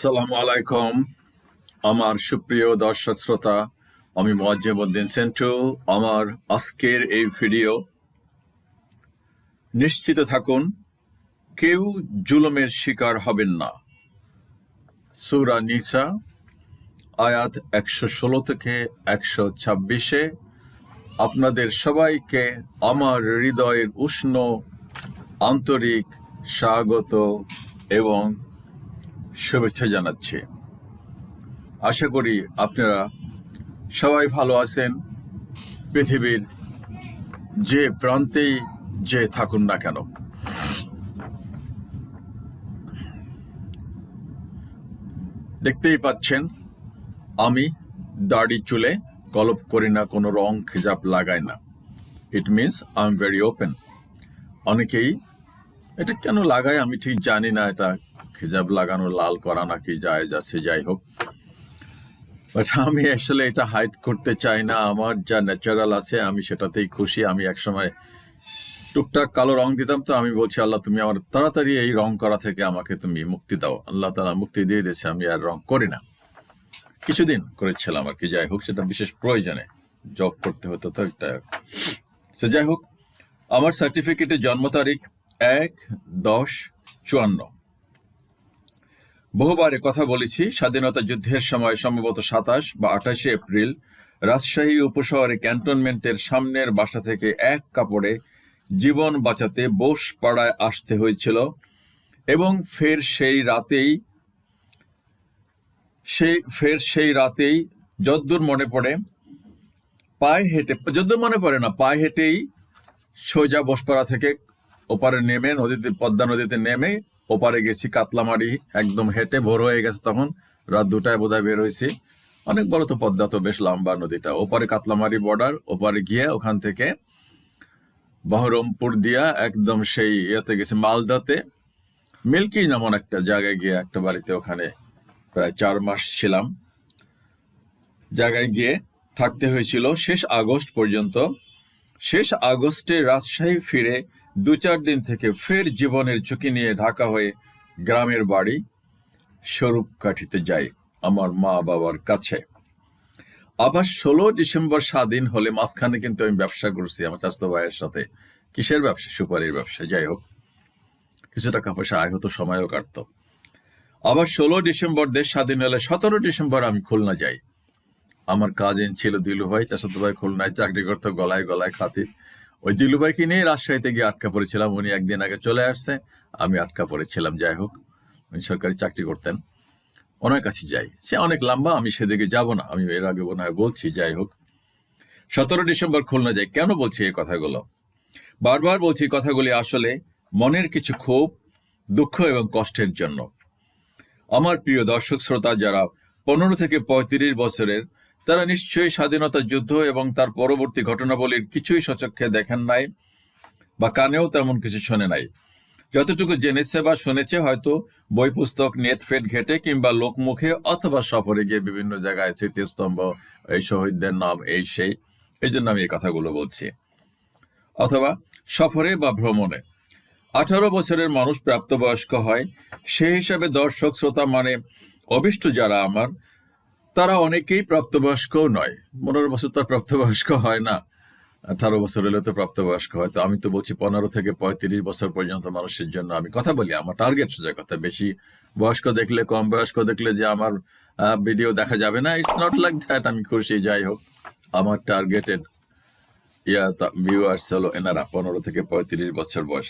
সালামু আলাইকুম, আমার সুপ্রিয় দর্শক শ্রোতা, আমি মোয়াজ্জেমউদ্দিন সেন্টু। আমার আজকের এই ভিডিও, নিশ্চিত থাকুন, কেউ জুলুমের শিকার হবেন না। সুরা নিসা, আয়াত একশো ষোলো থেকে একশো ছাব্বিশে। আপনাদের সবাইকে আমার হৃদয়ের উষ্ণ আন্তরিক স্বাগত এবং শুভেচ্ছা জানাচ্ছি। আশা করি আপনারা সবাই ভালো আছেন। পৃথিবীর যে প্রান্তেই যে থাকুন না কেন। দেখতেই পাচ্ছেন, আমি দাড়ি চুলে কলপ করি না, কোনো রং খেজাব লাগাই না। It means I am very open অনেকেই এটা কেন লাগায় আমি ঠিক জানি না, এটা হিজাব লাগানো, লাল করা নাকি যায় যাচ্ছে যাই হোক। বাট আমি আসলে এটা হাইড করতে চাই না, আমার যা ন্যাচারাল আছে আমি সেটাতেই খুশি। আমি একসময় টুকটাক কালো রং দিতাম তো, আমি বলছি, আল্লাহ, তুমি আমার তাড়াতাড়ি এই রং করা থেকে আমাকে তুমি মুক্তি দাও। আল্লাহ তালা মুক্তি দিয়ে দিয়েছে, আমি আর রং করি না। কিছুদিন করেছিলাম আর কি, যাই হোক, সেটা বিশেষ প্রয়োজনে জব করতে হতো তো একটা। তো যাই হোক, আমার সার্টিফিকেটের জন্ম তারিখ এক, দশ, চুয়ান্ন। বহুবার কথা বলেছি, স্বাধীনতা যুদ্ধের সময় সম্ভবত সাতাশ বা আঠাশে এপ্রিল, রাজশাহী উপশহরে ক্যান্টনমেন্টের সামনের বাসা থেকে এক কাপড়ে জীবন বাঁচাতে বোস পাড়ায় আসতে হয়েছিল এবং ফের সেই রাতেই সেই ফের সেই রাতেই যদ্দূর মনে পড়ে, পায়ে হেঁটে, যদ্দূর মনে পড়ে না, পায়ে হেঁটেই সোজা বসপাড়া থেকে ওপারে নেমে নদীতে, পদ্মা নদীতে নেমে ওপারে গেছি কাতলামারি, একদম হেঁটে ভোর হয়ে গেছে তখন, রাত দুটায় বোধহয় বের হয়েছি। অনেক বড় তো পদ্মা তো, বেশ লম্বা নদীটা। ওপারে কাতলামারি বর্ডার ওপারে গিয়ে ওখান থেকে বহরমপুর দিয়া একদম সেই ইয়েতে গেছি, মালদাতে। মিল্কি নামন একটা জায়গায় গিয়ে একটা বাড়িতে ওখানে প্রায় চার মাস ছিলাম। জায়গায় গিয়ে থাকতে হয়েছিল শেষ আগস্ট পর্যন্ত। শেষ আগস্টে রাজশাহী ফিরে দু চার দিন থেকে ফের জীবনের ঝুঁকি নিয়ে ঢাকা হয়ে গ্রামের বাড়ি স্বরূপ কাঠিতে যাই আমার মা বাবার কাছে। আবার ষোলো ডিসেম্বর স্বাধীন হলে মাঝখানে কিন্তু আমি ব্যবসা করছি আমার চাস্তো ভাইয়ের সাথে। কিসের ব্যবসা? সুপারির ব্যবসা, যাই হোক। কিছু টাকা পয়সা আয় হতো, সময়ও কাটতো। আবার ষোলো ডিসেম্বর দেশ স্বাধীন হলে সতেরো ডিসেম্বর আমি খুলনা যাই। আমার কাজিন ছিল দিলু ভাই চাষাতো ভাই খুলনায় চাকরি করতো, গলায় গলায় খাতির। ওই দিলু ভাইকে নিয়ে রাজশাহীতে গিয়ে আটকা পড়েছিলাম। উনি একদিন আগে চলে আসছে, আমি আটকা পড়েছিলাম, যাই হোক। উনি সরকারি চাকরি করতেন, ওনার কাছে যাই। সে অনেক লম্বা, আমি সেদিকে যাব না, আমি এর আগে মনে বলছি, যাই হোক। সতেরো ডিসেম্বর খুলনা যাই, কেন বলছি এই কথাগুলো? বারবার বলছি কথাগুলি আসলে মনের কিছু ক্ষোভ, দুঃখ এবং কষ্টের জন্য। আমার প্রিয় দর্শক, শ্রোতা, যারা পনেরো থেকে পঁয়ত্রিশ বছরের তারা নিশ্চয়ই স্বাধীনতা যুদ্ধ এবং তার পরবর্তী ঘটনাবলীর কিছুই সচক্ষে দেখেন নাই বা কানেও তেমন কিছু শোনে নাই। যতটুকু জেনেছে বা শুনেছে হয়তো বই পুস্তক, নেট ফেট ঘেটে কিংবা লোকমুখে অথবা সফরে গিয়ে বিভিন্ন জায়গায় স্মৃতিস্তম্ভ, এই শহীদদের নাম, এই সেই, এই জন্য আমি এই কথাগুলো বলছি। অথবা সফরে বা ভ্রমণে। আঠারো বছরের মানুষ প্রাপ্তবয়স্ক হয়। সেই হিসাবে দর্শক, শ্রোতা মানে অভিষ্ট যারা আমার তারা অনেকেই প্রাপ্তবয়স্কও নয়। পনেরো বছর তার প্রাপ্তবয়স্ক হয় না। আঠারো বছর হলে তো প্রাপ্তবয়স্ক হয়। তো আমি তো বলছি পনেরো থেকে পঁয়ত্রিশ বছর পর্যন্ত মানুষের জন্য আমি কথা বলি। আমার টার্গেট সোজা কথা, বেশি বয়স্ক দেখলে, কম বয়স্ক দেখলে যে আমার ভিডিও দেখা যাবে না ইটস নট লাইক দ্যাট আমি খুশি, যাই হোক। আমার টার্গেটেড ইয়া ভিউয়ার্স হলো এনারা, পনেরো থেকে পঁয়ত্রিশ বছর বয়স।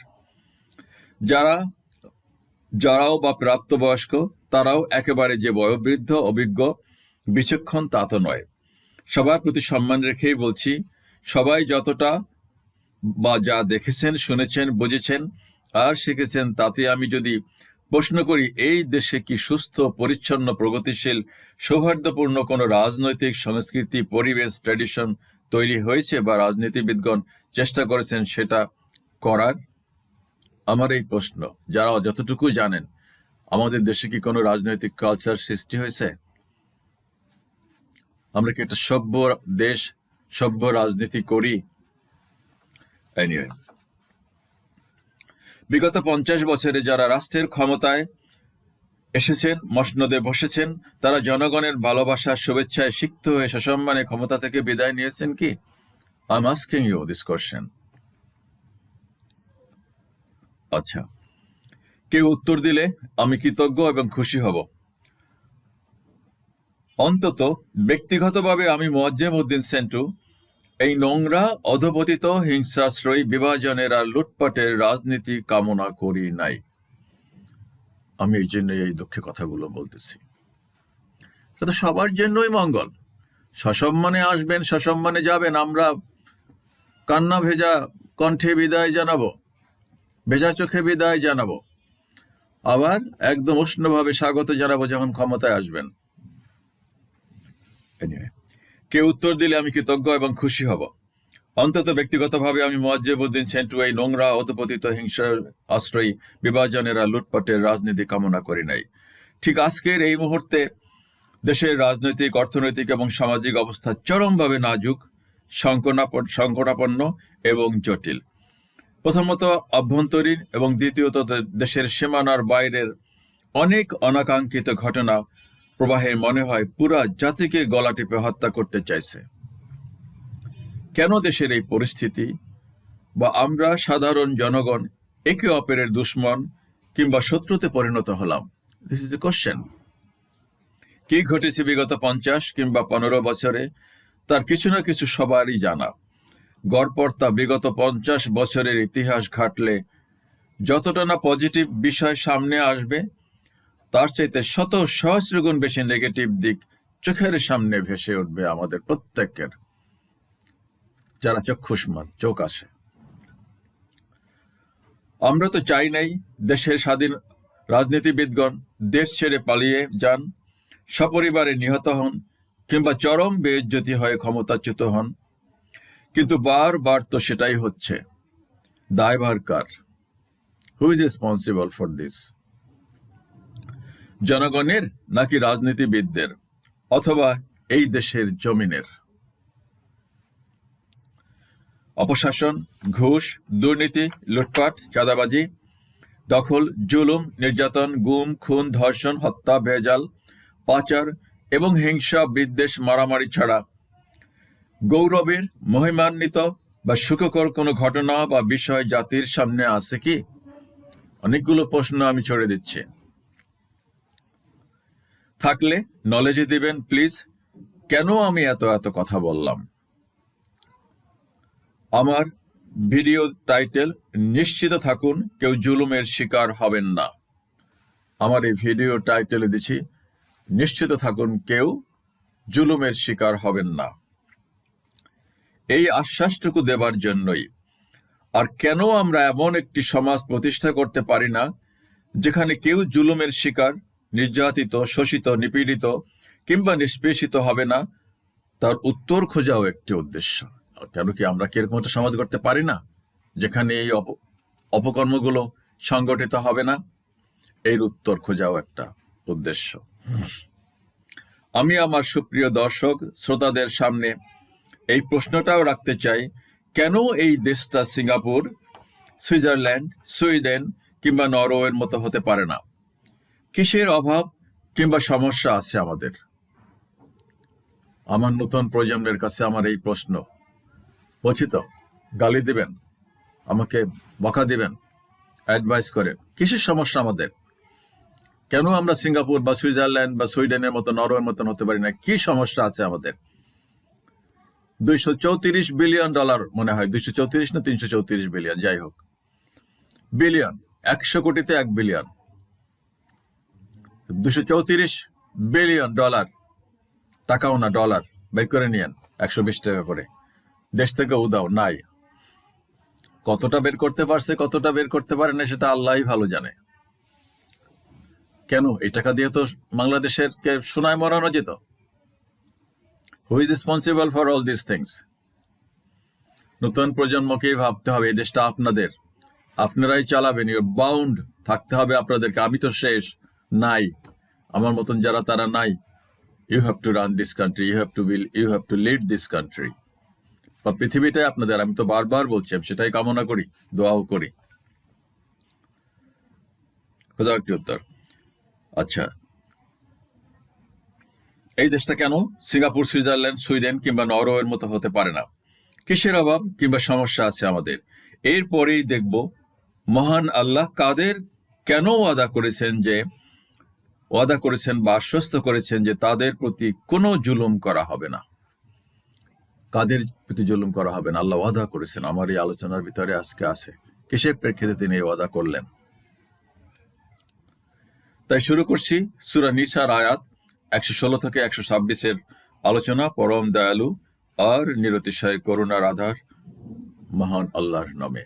যারা, যারাও বা প্রাপ্তবয়স্ক, তারাও একেবারে যে বয়োবৃদ্ধ, অভিজ্ঞ বিচক্ষণ তা তো নয়। সবার প্রতি সম্মান রেখেই বলছি, সবাই যতটা বা যা দেখেছেন, শুনেছেন, বুঝেছেন আর শিখেছেন, তাতে আমি যদি প্রশ্ন করি, এই দেশে কি সুস্থ, পরিচ্ছন্ন, প্রগতিশীল, সৌহার্দ্যপূর্ণ কোনো রাজনৈতিক, সংস্কৃতি, পরিবেশ, ট্র্যাডিশন তৈরি হয়েছে বা রাজনীতিবিদগণ চেষ্টা করেছেন সেটা করার? আমার এই প্রশ্ন, যারা যতটুকু জানেন, আমাদের দেশে কি কোনো রাজনৈতিক কালচার সৃষ্টি হয়েছে? আমরা কি একটা সভ্য দেশ, সভ্য রাজনীতি করি? বিগত পঞ্চাশ বছরে যারা রাষ্ট্রের ক্ষমতায় এসেছেন, মসনদে বসেছেন, তারা জনগণের ভালোবাসার শুভেচ্ছায় সিক্ত হয়ে সসম্মানে ক্ষমতা থেকে বিদায় নিয়েছেন কি? I asking you this question আচ্ছা। কেউ উত্তর দিলে আমি কৃতজ্ঞ এবং খুশি হব। অন্তত ব্যক্তিগতভাবে আমি মোয়াজ্জেম উদ্দিন সেন্টু, এই নোংরা, অধপতিত, হিংসাশ্রয়ী বিভাজনের আর লুটপাটের রাজনীতি কামনা করি নাই। আমি এই জন্য এই দুঃখে কথাগুলো বলতেছি। তো সবার জন্যই মঙ্গল। সসম্মানে আসবেন, সসম্মানে যাবেন, আমরা কান্না ভেজা কণ্ঠে বিদায় জানাব, ভেজা চোখে বিদায় জানাব। আবার একদম উষ্ণভাবে স্বাগত জানাব যখন ক্ষমতায় আসবেন। Anyway, কেউ উত্তর দিলে আমি কৃতজ্ঞ এবং খুশি হব। অন্তত ব্যক্তিগতভাবে আমি মোয়াজ্জেবুদ্দিন সেন্টু এই নোংরা অতপতিত হিংসার আশ্রয়ী বিভাজনের আর লুটপাটের রাজনীতি কামনা করি নাই। ঠিক আজকের এই মুহূর্তে দেশের রাজনৈতিক অর্থনৈতিক এবং সামাজিক অবস্থা চরমভাবে নাজুক সংকটাপন্ন এবং জটিল। প্রথমত অভ্যন্তরীণ এবং দ্বিতীয়ত দেশের সীমানার বাইরের অনেক অনাকাঙ্ক্ষিত ঘটনা প্রবাহে মনে হয় পুরা জাতিকে গলা টিপে হত্যা করতে চাইছে। কেন দেশের এই পরিস্থিতি? বা আমরা সাধারণ জনগণ, একে অপরের দুশ্মন কিংবা শত্রুতে পরিণত হলাম? দিস ইজ এ কোশ্চেন কি ঘটেছে বিগত পঞ্চাশ কিংবা পনেরো বছরে? তার কিছু না কিছু সবারই জানা। গড়পড় তা বিগত পঞ্চাশ বছরের ইতিহাস ঘাটলে যতটা না পজিটিভ বিষয় সামনে আসবে তার চাইতে শত সহস্র গুণ বেশি নেগেটিভ দিক চোখের সামনে ভেসে উঠবে আমাদের প্রত্যেকের। যারা চক্ষুষ্মান চোখ আসে। আমরা তো চাই নাই দেশের স্বাধীন রাজনীতিবিদগণ দেশ ছেড়ে পালিয়ে যান, সপরিবারে নিহত হন, কিংবা চরম বেজ্জতি হয়ে ক্ষমতাচ্যুত হন। কিন্তু বারবার তো সেটাই হচ্ছে। দায়ভার কার? Who is responsible for this জনগণের নাকি রাজনীতিবিদদের অথবা এই দেশের জমিনের? অপশাসন, ঘুষ, দুর্নীতি, লুটপাট, চাঁদাবাজি, দখল, জুলুম, নির্যাতন, গুম, খুন, ধর্ষণ, হত্যা, ভেজাল, পাচার এবং হিংসা, বিদ্বেষ, মারামারি ছাড়া গৌরবের মহিমান্বিত বা সুখকর কোনো ঘটনা বা বিষয় জাতির সামনে আছে কি? অনেকগুলো প্রশ্ন আমি ছড়ে দিচ্ছি। থাকলে নলেজে দিবেন প্লিজ কেন আমি এত এত কথা বললাম? আমার ভিডিও টাইটেল নিশ্চিত থাকুন, কেউ জুলুমের শিকার হবেন না। আমার এই ভিডিও টাইটেলে দিছি, নিশ্চিত থাকুন, কেউ জুলুমের শিকার হবেন না। এই আশ্বাসটুকু দেবার জন্যই। আর কেন আমরা এমন একটি সমাজ প্রতিষ্ঠা করতে পারি না, যেখানে কেউ জুলুমের শিকার নির্যাতিত, শোষিত, নিপীড়িত কিংবা নিষ্পেষিত হবে না, তার উত্তর খোঁজাও একটি উদ্দেশ্য। কেন কি আমরা কি এরকম একটা সমাজ করতে পারি না, যেখানে এই অপ, অপকর্মগুলো সংগঠিত হবে না? এর উত্তর খোঁজাও একটা উদ্দেশ্য। আমি আমার সুপ্রিয় দর্শক, শ্রোতাদের সামনে এই প্রশ্নটাও রাখতে চাই, কেন এই দেশটা সিঙ্গাপুর, সুইজারল্যান্ড, সুইডেন কিংবা নরওয়ের মতো হতে পারে না? কিসের অভাব কিংবা সমস্যা আছে আমাদের? আমার নতুন প্রজন্মের কাছে আমার এই প্রশ্ন। বলছি তো গালি দিবেন, আমাকে বকা দিবেন অ্যাডভাইস করেন। কিসের সমস্যা আমাদের? কেন আমরা সিঙ্গাপুর বা সুইজারল্যান্ড বা সুইডেনের মতো, নরওয়ের মতন হতে পারি না? কি সমস্যা আছে আমাদের? দুইশো চৌত্রিশ বিলিয়ন ডলার মনে হয়। দুইশো চৌত্রিশ না তিনশো চৌত্রিশ বিলিয়ন? যাই হোক। বিলিয়ন, একশো কোটিতে এক বিলিয়ন। দুশো চৌত্রিশ বিলিয়ন ডলার। টাকাও না, ডলার। বের করে নিয়েন, একশো বিশ টাকা করে। দেশ থেকে উদাও, নাই। কতটা বের করতে পারছে, কতটা বের করতে পারে না, সেটা আল্লাহই ভালো জানে। কেন? এই টাকা দিয়ে তো বাংলাদেশের কে সোনায় মরানো যেত। Who is responsible for all this things নতুন প্রজন্মকেই ভাবতে হবে, এই দেশটা আপনাদের। আপনারাই চালাবেন ইউর বাউন্ড থাকতে হবে আপনাদেরকে। আমি তো শেষ। নাই। আমার মতন যারা, তারা নাই। You have to run this country you have to build you have to lead this country বা পৃথিবীটাই আপনাদের, আমি তো বারবার বলছি, আমি সেটাই কামনা করি, দোয়াও করি। একটি উত্তর। আচ্ছা। এই দেশটা কেন? সিঙ্গাপুর, সুইজারল্যান্ড, সুইডেন কিংবা নরওয়ের মতো হতে পারে না। কিসের অভাব কিংবা সমস্যা আছে আমাদের? এরপরেই দেখব, মহান আল্লাহ কাদের কেন ওয়াদা করেছেন যে ওয়াদা করেছেন বা আশ্বস্ত করেছেন যে তাদের প্রতি কোনো জুলুম করা হবে না। কাদের প্রতি জুলুম করা হবে না? আল্লাহ ওয়াদা করেছেন। আমার এই আলোচনার ভিতরে আজকে আছে। কিসের প্রেক্ষিতে তিনি এই ওয়াদা করলেন? তাই শুরু করছি সুরা নিসার আয়াত একশো ষোলো থেকে একশো ছাব্বিশের আলোচনা। পরম দয়ালু আর নিরতিশয় করুণার আধার মহান আল্লাহর নামে।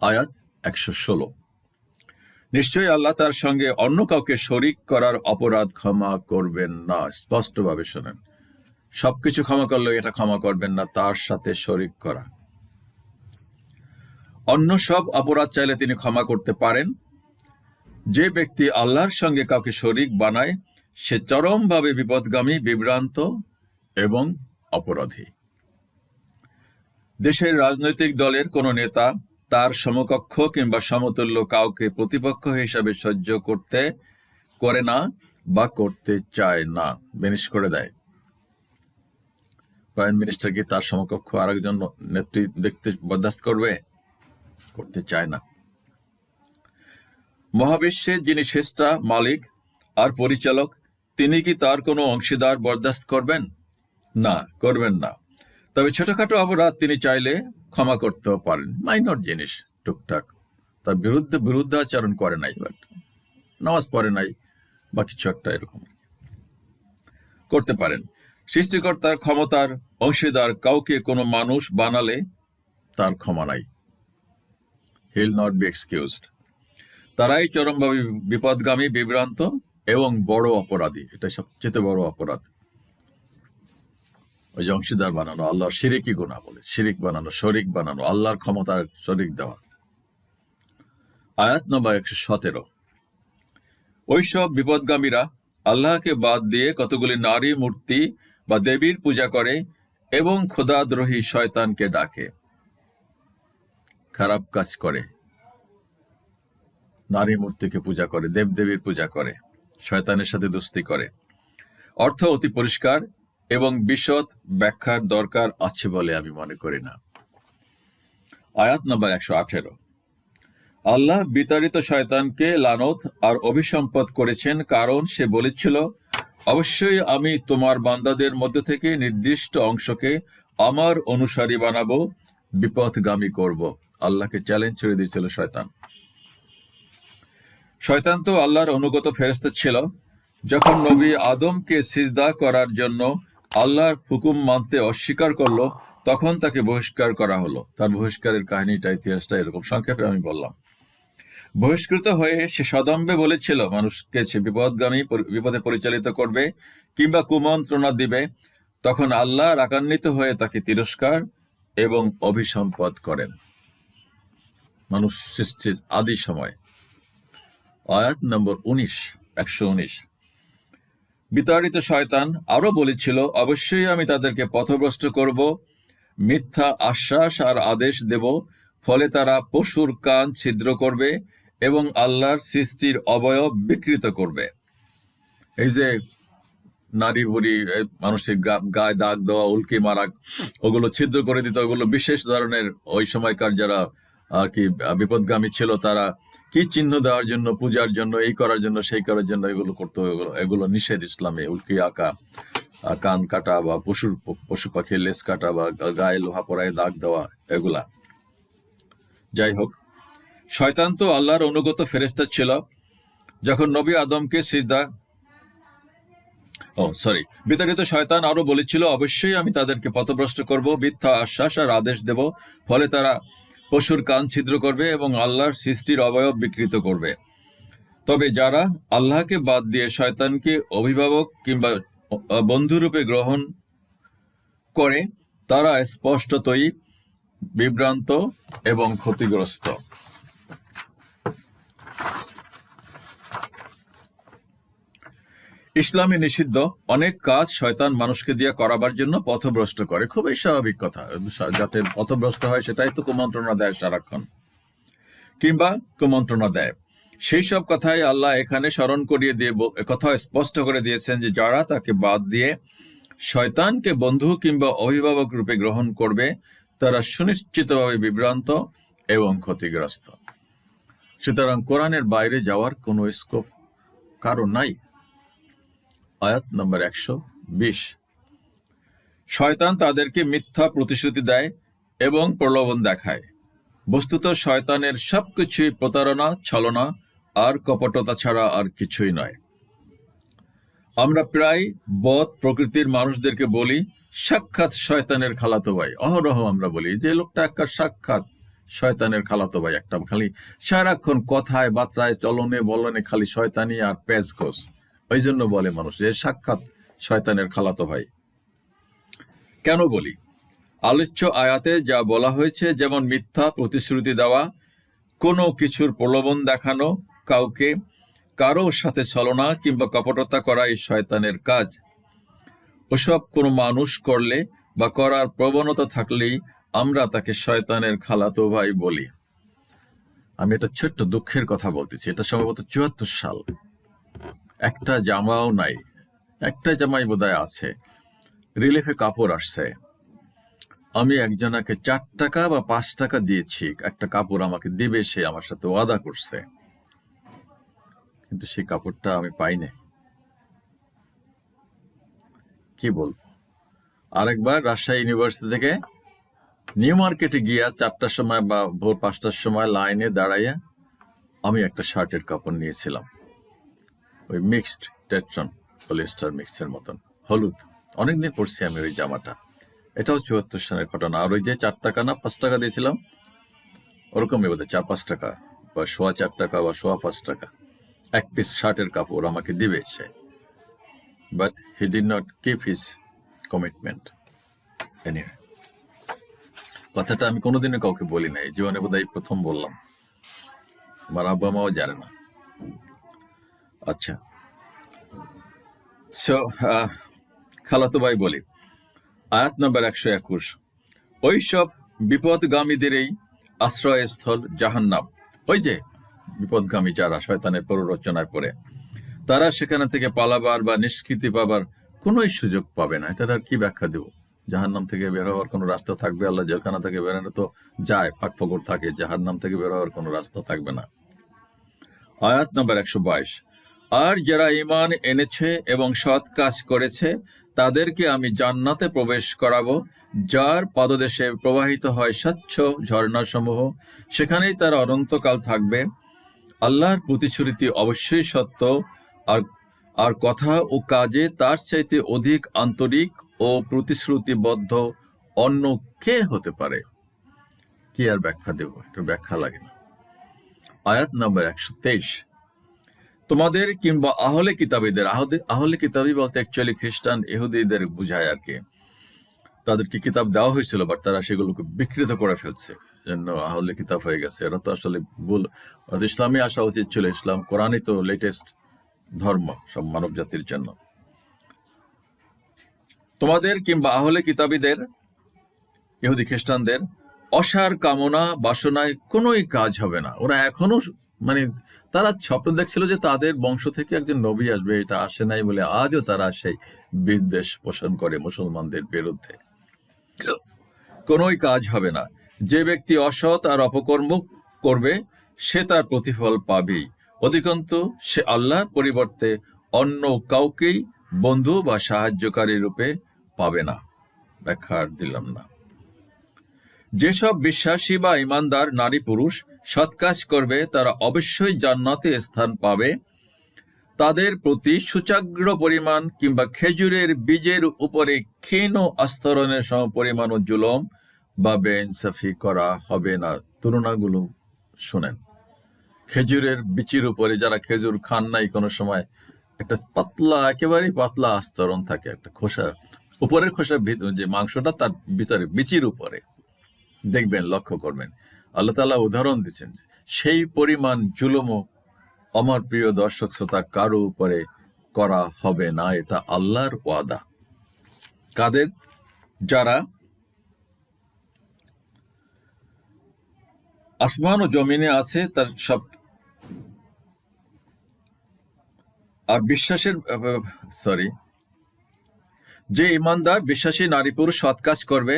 আয়াত একশো ষোলো। নিশ্চয়ই আল্লাহ তার সঙ্গে অন্য কাউকে শরিক করার অপরাধ ক্ষমা করবেন না। স্পষ্টভাবে শোনেন। সবকিছু ক্ষমা করলেও এটা ক্ষমা করবেন না, তার সাথে শরিক করা। অন্য সব অপরাধ চাইলে তিনি ক্ষমা করতে পারেন। যে ব্যক্তি আল্লাহর সঙ্গে কাউকে শরিক বানায়, সে চরমভাবে বিপদগামী, বিভ্রান্ত এবং অপরাধী। দেশের রাজনৈতিক দলের কোনো নেতা তার সমকক্ষ কিংবা সমতুল্য কাউকে প্রতিপক্ষ হিসাবে সহ্য করতে করে না বা করতে চায় না, বেনিশ করে দেয়। প্রাইম মিনিস্টার কি তার সমকক্ষ আরেকজন নেত্রী দেখতে বরদাস্ত করবে? করতে চায় না। মহাবিশ্বের যিনি শ্রেষ্ঠা, মালিক আর পরিচালক, তিনি কি তার কোনো অংশীদার বরদাস্ত করবেন? না করবেন না। তবে ছোটখাটো অপরাধ তিনি চাইলে ক্ষমা করতেও পারেন। মাইনর জিনিস টুকটাক। তার বিরুদ্ধে বিরুদ্ধাচরণ করে নাই বাট নামাজ পড়ে নাই বা কিছু একটা এরকম। করতে পারেন। সৃষ্টিকর্তার ক্ষমতার অংশীদার কাউকে কোনো মানুষ বানালে তার ক্ষমা নাই। হিল নট বি এক্সকিউজড তারাই চরমভাবে বিপদগামী, বিভ্রান্ত এবং বড় অপরাধী। এটা সবচেয়ে বড় অপরাধ। ওই যে অংশীদার বানানো, আল্লাহর শিরিকি গুণা বলে, শিরিক বানানো, শরিক বানানো, আল্লাহর ক্ষমতার শরিক দেওয়া। আয়াত নম্বর একশো সতেরো। ওইসব বিপদগামীরা আল্লাহকে বাদ দিয়ে কতগুলি নারী মূর্তি বা দেবীর পূজা করে এবং খোদাদ্রোহী শয়তানকে ডাকে। খারাপ কাজ করে। নারী মূর্তিকে পূজা করে, দেবদেবীর পূজা করে, শয়তানের সাথে দোস্তি করে। অর্থ অতি পরিষ্কার এবং বিশদ ব্যাখ্যার দরকার আছে বলে আমি মনে করি না। আয়াত নম্বর একশো আঠেরো। আল্লাহ বিতাড়িত শয়তানকে লানত আর অভিসম্পদ করেছেন কারণ সে বলেছিল, অবশ্যই আমি তোমার বান্দাদের মধ্য থেকে নির্দিষ্ট অংশকে আমার অনুসারী বানাবো, বিপথগামী করব। আল্লাহকে চ্যালেঞ্জ ছেড়ে দিয়েছিল শয়তান। শয়তান তো আল্লাহর অনুগত ফেরস্ত ছিল। যখন নবী আদমকে সিজদা করার জন্য আল্লাহর হুকুম মানতে অস্বীকার করল, তখন তাকে বহিষ্কার করা হলো। তার বহিষ্কারের কাহিনীটা, ইতিহাসটা এরকম সংক্ষেপে আমি বললাম। বহিষ্কৃত হয়ে সে সদম্বে বলেছিল, মানুষকে সে বিপদগামী বিপদে পরিচালিত করবে কিংবা কুমন্ত্রণা দিবে। তখন আল্লাহ রাগান্বিত হয়ে তাকে তিরস্কার এবং অভিসম্পদ করেন। মানুষ সৃষ্টির আদি সময়। আয়াত নম্বর উনিশ, একশো উনিশ। বিতাড়িত শয়তান আরও বলেছিল, অবশ্যই আমি তাদেরকে পথভ্রষ্ট করব, মিথ্যা আশ্বাস আর আদেশ দেব, ফলে তারা পশুর কান ছিদ্র করবে এবং আল্লাহর সৃষ্টির অবয়ব বিকৃত করবে। এই যে নারী বুড়ি মানুষের গায়ে দাগ দেওয়া, উল্কি মারা, ওগুলো ছিদ্র করে দিত, ওগুলো বিশেষ ধরনের ওই সময়কার যারা আর কি, বিপদগামী ছিল তারা কি চিহ্ন দেওয়ার জন্য, পূজার জন্য, এই করার জন্য, সেই করার জন্য এগুলো করতে এগুলো নিষেধ ইসলামে, উল্কি আঁকা কান কাটা বা পশুর পশু পাখির লেস কাটা বা গায়ে লোহা পরায় দাগ দেওয়া, এগুলা। যাই হোক, শয়তান তো আল্লাহর অনুগত ফেরেস্তা ছিল। যখন নবী আদমকে সিদ্ধা ও সরি বিতাড়িত শয়তান আরও বলেছিল, অবশ্যই আমি তাদেরকে পথভ্রষ্ট করব, মিথ্যা আশ্বাস আর আদেশ দেব। ফলে তারা পশুর কান ছিদ্র করবে এবং আল্লাহর সৃষ্টির অবয়ব বিকৃত করবে। তবে যারা আল্লাহকে বাদ দিয়ে শয়তানকে অভিভাবক কিংবা বন্ধুরূপে গ্রহণ করে, তারা স্পষ্টতই বিভ্রান্ত এবং ক্ষতিগ্রস্ত। ইসলামে নিষিদ্ধ অনেক কাজ শয়তান মানুষকে দিয়ে করাবার জন্য পথভ্রষ্ট করে। খুবই স্বাভাবিক কথা। যাতে পথভ্রষ্ট হয় সেটাই তো কুমন্ত্রণা দেয় সারাক্ষণ। কিংবা কুমন্ত্রণা দেয় সেই সব কথাই আল্লাহ এখানে স্মরণ করিয়ে দিয়ে কথা স্পষ্ট করে দিয়েছেন যে যারা তাকে বাদ দিয়ে শয়তানকে বন্ধু কিংবা অভিভাবক রূপে গ্রহণ করবে, তারা সুনিশ্চিতভাবে বিভ্রান্ত এবং ক্ষতিগ্রস্ত। সুতরাং কোরআনের বাইরে যাওয়ার কোনো স্কোপ কারও নাই। আয়াত নম্বর একশো বিশ। শয়তান তাদেরকে মিথ্যা প্রতিশ্রুতি দেয় এবং প্রলোভন দেখায়। বস্তুত শয়তানের সবকিছুই প্রতারণা, ছলনা, আর কপটতা ছাড়া আর কিছুই নয়। আমরা প্রায় বধ প্রকৃতির মানুষদেরকে বলি, সাক্ষাৎ শয়তানের খালাতো ভাই। অহরহ আমরা বলি, যে লোকটা একটা সাক্ষাৎ শয়তানের খালাতো ভাই একটা। খালি সারাক্ষণ কথায়, বার্তায়, চলনে, বলনে খালি শয়তানি আর প্যাজকোস ওই জন্য বলে মানুষ যে, সাক্ষাৎ শয়তানের খালাতো ভাই। কেন বলি? আলোচ্য আয়াতে যা বলা হয়েছে, যেমন মিথ্যা প্রতিশ্রুতি দেওয়া, কোনো কিছুর প্রলোভন দেখানো, কাউকে কারও সাথে ছলনা কিংবা কপটতা করা এই শয়তানের কাজ। ওসব কোনো মানুষ করলে বা করার প্রবণতা থাকলেই আমরা তাকে শয়তানের খালাতো ভাই বলি। আমি এটা ছোট্ট দুঃখের কথা বলতেছি। এটা সম্ভবত চুয়াত্তর সাল। একটা জামাও নাই, একটা জামাই বোধহয় আছে। রিলিফে কাপড় আসছে। আমি একজনাকে চার টাকা বা পাঁচ টাকা দিয়েছি, একটা কাপড় আমাকে দেবে, সে আমার সাথে ওয়াদা করছে। কিন্তু সেই কাপড়টা আমি পাইনি। কি বলব? আরেকবার রাজশাহী ইউনিভার্সিটি থেকে নিউ মার্কেটে গিয়া চারটার সময় বা ভোর পাঁচটার সময় লাইনে দাঁড়াইয়া আমি একটা শার্টের কাপড় নিয়েছিলাম। ওই মিক্সড টেট্রন পলিস্টার মিক্সের মতন। হলুদ। অনেকদিন পরছি আমি ওই জামাটা। এটাও চুয়াত্তর সালের ঘটনা। আর ওই যে চার টাকা না পাঁচ টাকা দিয়েছিলাম, ওরকমই বোধহয় চার পাঁচ টাকা বা সোয়া চার টাকা বা সোয়া পাঁচ টাকা। এক পিস শার্টের কাপড় আমাকে দিবে সে। But he did not keep his commitment anyway কথাটা আমি কোনোদিনও কাউকে বলি নাই। জীবনে বোধহয় প্রথম বললাম। আমার আব্বা মাও জানে না। আচ্ছা। সো খালাতো ভাই বলি, আয়াত নম্বর একশো একুশ। ওইসব বিপদগামীদেরই আশ্রয়স্থল জাহান্নাম। ওই যে বিপদগামী যারা শয়তানের প্ররোচনায় পড়ে, তারা সেখানে থেকে পালাবার বা নিষ্কৃতি পাবার কোনোই সুযোগ পাবে না। এটার আর কি ব্যাখ্যা দেব? জাহান্নাম থেকে বের হওয়ার কোনো রাস্তা থাকবে? আল্লাহ জেলখানা থেকে বেরোনো তো যায়, ফাঁক ফকর থাকে। জাহান্নাম থেকে বের হওয়ার কোনো রাস্তা থাকবে না। আয়াত নম্বর একশো বাইশ। আর যারা ইমান এনেছে এবং সৎ কাজ করেছে, তাদেরকে আমি জান্নাতে প্রবেশ করাবো, যার পাদদেশে প্রবাহিত হয় স্বচ্ছ ঝর্ণাসমূহ। সেখানেই তারা অনন্তকাল থাকবে। আল্লাহর প্রতিশ্রুতি অবশ্যই সত্য, আর আর কথা ও কাজে তার চাইতে অধিক আন্তরিক ও প্রতিশ্রুতিবদ্ধ অন্য কে হতে পারে? কি আর ব্যাখ্যা দেব? একটু ব্যাখ্যা লাগে না। আয়াত নম্বর একশো তেইশ। তোমাদের কিংবা আহলে কিতাবীদের আহলে কিতাবী বলতে অ্যাকচুয়ালি খ্রিস্টান ইহুদিদের বুঝায় আর কি। তাদেরকে কিতাব দেওয়া হয়েছিল বাট তারা সেগুলোকে বিকৃত করে ফেলছে জন্য আহলে কিতাব হয়ে গেছে। এরা তো আসলে ভুল। ইসলামে আসা উচিত ছিল ইসলাম, কোরআনই তো লেটেস্ট ধর্ম সব মানব জাতির জন্য। তোমাদের কিংবা আহলে কিতাবীদের, ইহুদি খ্রিস্টানদের অসার কামনা, বাসনায় কোনোই কাজ হবে না। ওরা এখনও মানে তারা স্বপ্ন দেখছিল যে তাদের বংশ থেকে একজন নবী আসবে, এটা আসে নাই বলে আজও তারা সেই বিদ্বেষ পোষণ করে মুসলমানদের বিরুদ্ধে। কোনোই কাজ হবে না। যে ব্যক্তি অসৎ আর অপকর্ম করবে, সে তার প্রতিফল পাবেই। অধিকন্ত, সে আল্লাহর পরিবর্তে অন্য কাউকেই বন্ধু বা সাহায্যকারী রূপে পাবে না। ব্যাখ্যা দিলাম না। যেসব বিশ্বাসী বা ইমানদার নারী পুরুষ সৎ কাজ করবে, তারা অবশ্যই জান্নাতে স্থান পাবে। তাদের প্রতি সুচাগ্র পরিমাণ কিংবা খেজুরের বীজের উপরে ক্ষীণ আস্তরণের সম পরিমাণ জুলম বা বেইনসাফি করা হবে না। তুলনাগুলো শুনেন। খেজুরের বিচির উপরে যারা খেজুর খান নাই কোনো সময়, একটা পাতলা, একেবারেই পাতলা আস্তরণ থাকে, একটা খোসা, উপরের খোসা যে মাংসটা তার ভিতরে বিচির উপরে। দেখবেন, লক্ষ্য করবেন। আল্লাহ তাআলা উদাহরণ দিচ্ছেন সেই পরিমাণ জুলুমও আমার প্রিয় দর্শক শ্রোতা কারও উপরে করা হবে না, এটা আল্লাহর ওয়াদা। কাদের? যারা আসমান ও জমিনে আছে, তার সব আর বিশ্বাসের সরি যে ইমানদার, বিশ্বাসী নারী পুরুষ সৎ কাজ করবে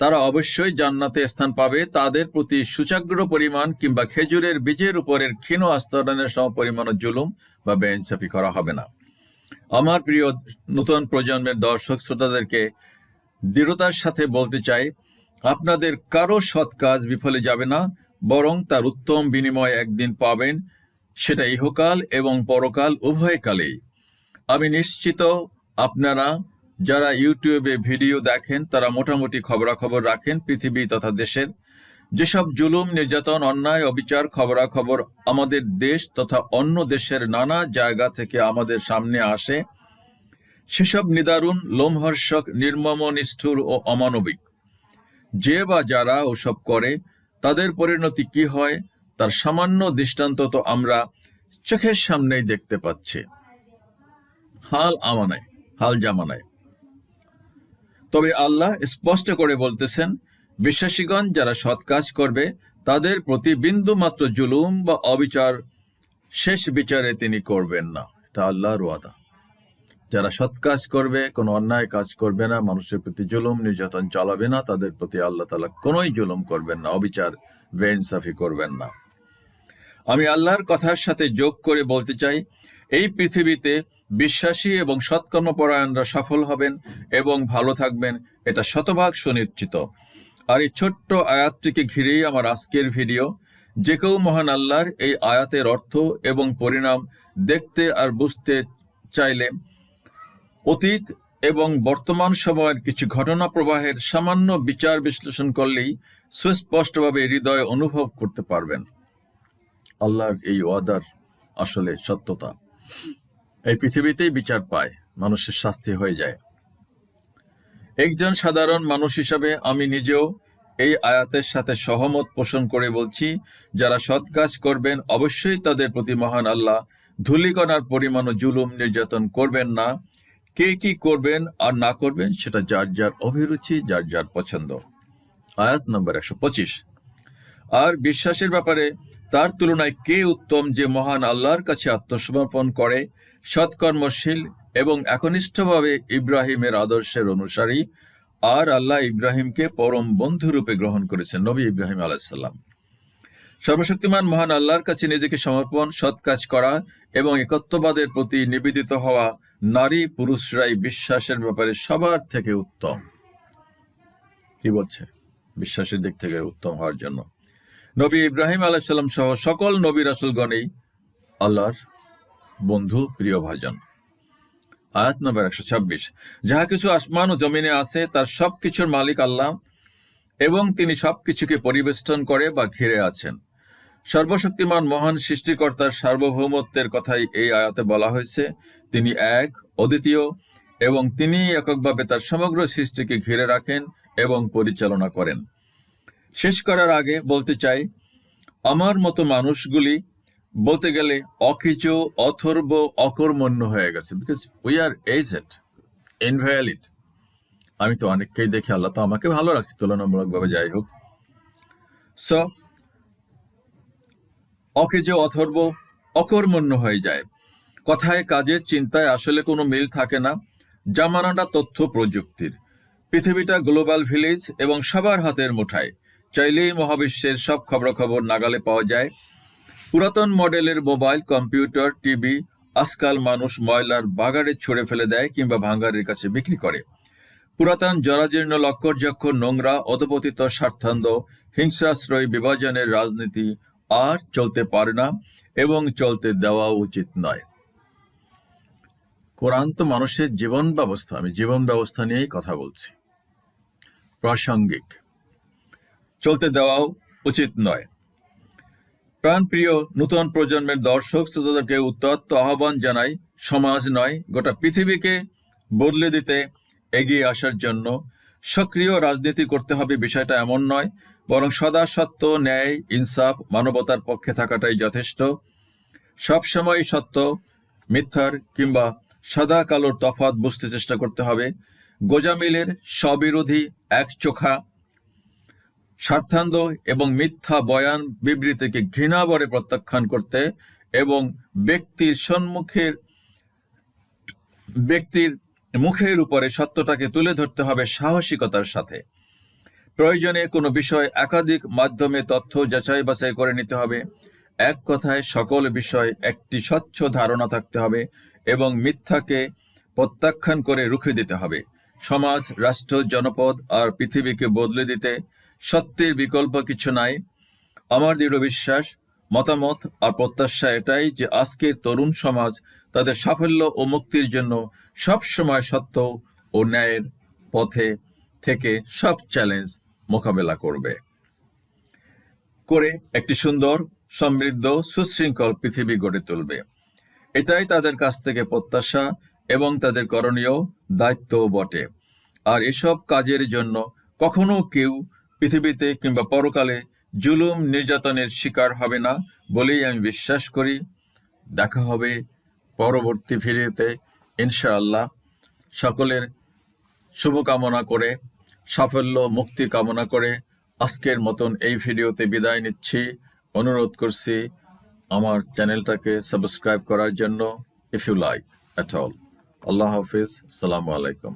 তারা অবশ্যই জান্নাতে স্থান পাবে। তাদের প্রতি সুচাগ্র পরিমাণ কিংবা খেজুরের বীজের উপরের ক্ষীণ আস্তরণের সম পরিমাণ জুলুম বা বেইনসাফি করা হবে না। আমার প্রিয় নতুন প্রজন্মের দর্শক, শ্রোতাদেরকে দৃঢ়তার সাথে বলতে চাই, আপনাদের কারও সৎ কাজ বিফলে যাবে না, বরং তার উত্তম বিনিময় একদিন পাবেন, সেটা ইহকাল এবং পরকাল, উভয়কালেই। আমি নিশ্চিত আপনারা যারা ইউটিউবে ভিডিও দেখেন, তারা মোটামুটি খবরাখবর রাখেন পৃথিবী তথা দেশের। যেসব জুলুম, নির্যাতন, অন্যায়, অবিচার, খবরাখবর আমাদের দেশ তথা অন্য দেশের নানা জায়গা থেকে আমাদের সামনে আসে, সেসব নিদারুণ, লোমহর্ষক, নির্মম, নিষ্ঠুর ও অমানবিক। যে বা যারা ওসব করে, তাদের পরিণতি কি হয়, তার সামান্য দৃষ্টান্ত তো আমরা চোখের সামনেই দেখতে পাচ্ছি। হাল আমানায়, হাল জামানায়। তবে আল্লাহ স্পষ্ট করে বলতেছেন, বিশ্বাসীগণ যারা সৎ কাজ করবে, তাদের প্রতি বিন্দু মাত্র জুলুম বা অবিচার শেষ বিচারে তিনি করবেন না। এটা আল্লাহর ওয়াদা। যারা সৎ কাজ করবে, কোনো অন্যায় কাজ করবে না, মানুষের প্রতি জুলুম, নির্যাতন চালাবে না, তাদের প্রতি আল্লাহ তালা কোনোই জুলুম করবেন না, অবিচার বেইনসাফি করবেন না। আমি আল্লাহর কথার সাথে যোগ করে বলতে চাই এই পৃথিবীতে বিশ্বাসী এবং সৎকর্মপরায়ণরা সফল হবেন এবং ভালো থাকবেন, এটা শতভাগ সুনিশ্চিত। আর এই ছোট্ট আয়াতটিকে ঘিরেই আমার আজকের ভিডিও। যে কেউ মহান আল্লাহর এই আয়াতের অর্থ এবং পরিণাম দেখতে আর বুঝতে চাইলে অতীত এবং বর্তমান সময়ের কিছু ঘটনা প্রবাহের সামান্য বিচার বিশ্লেষণ করলেই সুস্পষ্টভাবে হৃদয় অনুভব করতে পারবেন। আল্লাহর এই ওয়াদার আসলে সত্যতা। এই পৃথিবীতেই বিচার পায়, মানুষের শাস্তি হয়ে যায়। একজন সাধারণ মানুষ হিসাবে আমি নিজেও এই আয়াতের সাথে সহমত পোষণ করে বলছি, যারা সৎ কাজ করবেন, অবশ্যই তাদের প্রতি মহান আল্লাহ ধূলিকণার পরিমাণ ও জুলুম নির্যাতন করবেন না। কে কি করবেন আর না করবেন, সেটা যার যার অভিরুচি, যার যার পছন্দ। আয়াত নম্বর একশো পঁচিশ। আর বিশ্বাসের ব্যাপারে তার তুলনায় কে উত্তম যে মহান আল্লাহর কাছে আত্মসমর্পণ করে, সৎকর্মশীল এবং একনিষ্ঠভাবে ইব্রাহিমের আদর্শের অনুসারী, আর আল্লাহ ইব্রাহিমকে পরম বন্ধুরূপে গ্রহণ করেছেন নবী ইব্রাহিম আলাইসাল্লাম সর্বশক্তিমান মহান আল্লাহর কাছে নিজেকে সমর্পণ, সৎ কাজ করা এবং একত্ববাদের প্রতি নিবেদিত হওয়া নারী পুরুষরাই বিশ্বাসের ব্যাপারে সবার থেকে উত্তম। কি বলছে? বিশ্বাসের দিক থেকে উত্তম হওয়ার জন্য। নবী ইব্রাহিম আলাইসাল্লাম সহ সকল নবী রাসুলগণেই আল্লাহর বন্ধু, প্রিয় ভাজন আয়াত নম্বর একশো ছাব্বিশ। যাহা কিছু আসমান ও জমিনে আছে, তার সব কিছুর মালিক আল্লাহ এবং তিনি সবকিছুকে পরিবেষ্টন করে বা ঘিরে আছেন। সর্বশক্তিমান মহান সৃষ্টিকর্তার সার্বভৌমত্বের কথাই এই আয়াতে বলা হয়েছে। তিনি এক, অদ্বিতীয় এবং তিনি এককভাবে তার সমগ্র সৃষ্টিকে ঘিরে রাখেন এবং পরিচালনা করেন। শেষ করার আগে বলতে চাই, আমার মতো মানুষগুলি বলতে গেলে অকিচ অথর্ব, অকর্মণ্য হয়ে গেছে। Because we are aged invalid আমি তো অনেককেই দেখি, আল্লাহ তো আমাকে ভালো রাখছে, তুলনামূলকভাবে যাই হোক। স অকেজ, অথর্ব, অকর্মণ্য হয়ে যায়। কথায়, কাজে, চিন্তায় আসলে কোনো মিল থাকে না। জামানাটা তথ্য প্রযুক্তির। পৃথিবীটা গ্লোবাল ভিলেজ এবং সবার হাতের মুঠায় চাইলেই মহাবিশ্বের সব খবরাখবর নাগালে পাওয়া যায়। পুরাতন মডেলের মোবাইল, কম্পিউটার, টিভি, আজকাল মানুষ ময়লার বাগারে ছুঁড়ে ফেলে দেয় কিংবা ভাঙ্গারের কাছে বিক্রি করে। পুরাতন জরাজীর্ণ, লক্করযক্ষ, নোংরা, অধপতিত, স্বার্থান্ধ, হিংসাশ্রয় বিভাজনের রাজনীতি আর চলতে পারে না এবং চলতে দেওয়া উচিত নয়। কোরআন তো মানুষের জীবন ব্যবস্থা। আমি জীবন ব্যবস্থা নিয়েই কথা বলছি। প্রাসঙ্গিক। চলতে দেওয়াও উচিত নয়। প্রাণপ্রিয় নূতন প্রজন্মের দর্শক শ্রোতাদেরকে উত্তত্ত আহ্বান জানাই, সমাজ নয়, গোটা পৃথিবীকে বদলে দিতে এগিয়ে আসার জন্য সক্রিয় রাজনীতি করতে হবে, বিষয়টা এমন নয়, বরং সদা সত্য, ন্যায়, ইনসাফ, মানবতার পক্ষে থাকাটাই যথেষ্ট। সবসময় সত্য, মিথ্যার কিংবা সাদা কালোর তফাৎ বুঝতে চেষ্টা করতে হবে। গোজামিলের স্ববিরোধী এক চোখা স্বার্থান্ধ এবং মিথ্যা বয়ান বিবৃতিকে ঘৃণাবরে প্রত্যাখ্যান করতে এবং ব্যক্তির সম্মুখের, ব্যক্তির মুখের উপরে সত্যটাকে তুলে ধরতে হবে সাহসিকতার সাথে। প্রয়োজনে কোনো বিষয় একাধিক মাধ্যমে তথ্য যাচাই বাছাই করে নিতে হবে। এক কথায়, সকল বিষয় একটি স্বচ্ছ ধারণা থাকতে হবে এবং মিথ্যাকে প্রত্যাখ্যান করে রুখে দিতে হবে। সমাজ, রাষ্ট্র, জনপদ আর পৃথিবীকে বদলে দিতে সত্যের বিকল্প কিছু নাই। আমার দৃঢ় বিশ্বাস, মতামত আর প্রত্যাশা এটাই যে আজকের তরুণ সমাজ তাদের সাফল্য ও মুক্তির জন্য সব সময় সত্য ও ন্যায়ের পথে থেকে সব চ্যালেঞ্জ মোকাবেলা করবে। করে একটি সুন্দর, সমৃদ্ধ, সুশৃঙ্খল পৃথিবী গড়ে তুলবে। এটাই তাদের কাছ থেকে প্রত্যাশা এবং তাদের করণীয় দায়িত্বও বটে। আর এসব কাজের জন্য কখনো কেউ পৃথিবীতে কিংবা পরকালে জুলুম নির্যাতনের শিকার হবে না বলেই আমি বিশ্বাস করি। দেখা হবে পরবর্তী ভিডিওতে, ইনশাআল্লাহ। সকলের শুভকামনা করে, সাফল্য, মুক্তি কামনা করে আজকের মতন এই ভিডিওতে বিদায় নিচ্ছি। অনুরোধ করছি আমার চ্যানেলটাকে সাবস্ক্রাইব করার জন্য if you like at all আল্লাহ হাফিজ সালামু আলাইকুম।